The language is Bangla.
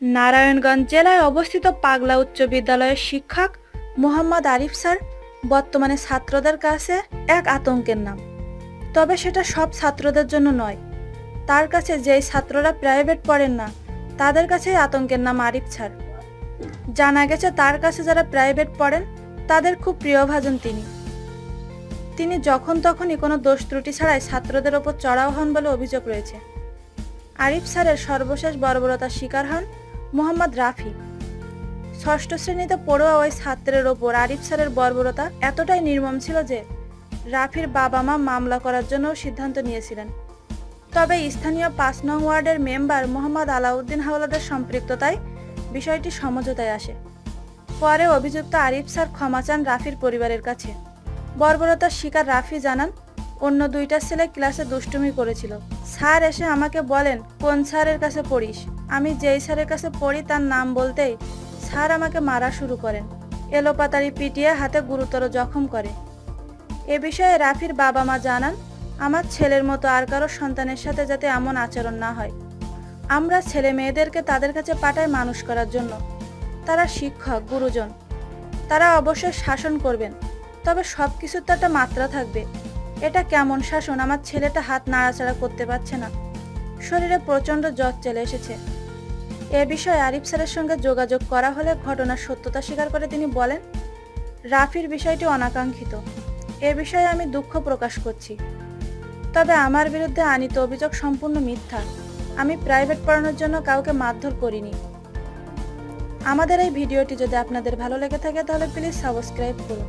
নারায়ণগঞ্জ জেলায় অবস্থিত পাগলা উচ্চ বিদ্যালয়ের শিক্ষক মোহাম্মদ আরিফ স্যার বর্তমানে ছাত্রদের কাছে এক আতঙ্কের নাম। তবে সেটা সব ছাত্রদের জন্য নয়। তার কাছে যেই ছাত্ররা প্রাইভেট পড়েন না, তাদের কাছেই আতঙ্কের নাম আরিফ স্যার। জানা গেছে তার কাছে যারা প্রাইভেট পড়েন, তাদের খুব প্রিয়ভাজন তিনি। তিনি যখন তখনই কোনো দোষ ত্রুটি ছাড়াই ছাত্রদের ওপর চড়াও হন বলে অভিযোগ রয়েছে। আরিফ স্যারের সর্বশেষ বর্বরতার শিকার হন মোহাম্মদ রাফি। ষষ্ঠ শ্রেণীতে পড়ুয়া ওই ছাত্রের ওপর আরিফ স্যারের বর্বরতা এতটাই নির্মম ছিল যে রাফির বাবা মা মামলা করার জন্য সিদ্ধান্ত নিয়েছিলেন। তবে স্থানীয় পাঁচ নং ওয়ার্ডের মেম্বার মোহাম্মদ আলাউদ্দিন হাওলাদের সম্পৃক্ততায় বিষয়টি সমঝোতায় আসে। পরে অভিযুক্ত আরিফ স্যার ক্ষমা চান রাফির পরিবারের কাছে। বর্বরতার শিকার রাফি জানান, অন্য দুইটা ছেলে ক্লাসে দুষ্টুমি করেছিল। স্যার এসে আমাকে বলেন, কোন স্যারের কাছে পড়িস? আমি যেই স্যারের কাছে পড়ি তার নাম বলতেই স্যার আমাকে মারা শুরু করেন। এলোপাতারি পিটিয়ে হাতে গুরুতর জখম করে। এ বিষয়ে রাফির বাবা মা জানান, আমার ছেলের মতো আর কারও সন্তানের সাথে যাতে এমন আচরণ না হয়। আমরা ছেলে মেয়েদেরকে তাদের কাছে পাঠাই মানুষ করার জন্য। তারা শিক্ষক, গুরুজন। তারা অবশ্যই শাসন করবেন। তবে সব কিছুর তো একটা মাত্রা থাকবে। এটা কেমন শাসন? আমার ছেলেটা হাত নাড়াচাড়া করতে পারছে না। শরীরে প্রচণ্ড জ্বর চলে এসেছে। এ বিষয়ে আরিফ স্যারের সঙ্গে যোগাযোগ করা হলে ঘটনার সত্যতা স্বীকার করে তিনি বলেন, রাফির বিষয়টি অনাকাঙ্ক্ষিত। এ বিষয়ে আমি দুঃখ প্রকাশ করছি। তবে আমার বিরুদ্ধে আনিত অভিযোগ সম্পূর্ণ মিথ্যা। আমি প্রাইভেট পড়ানোর জন্য কাউকে মারধর করিনি। আমাদের এই ভিডিওটি যদি আপনাদের ভালো লেগে থাকে তাহলে প্লিজ সাবস্ক্রাইব করুন।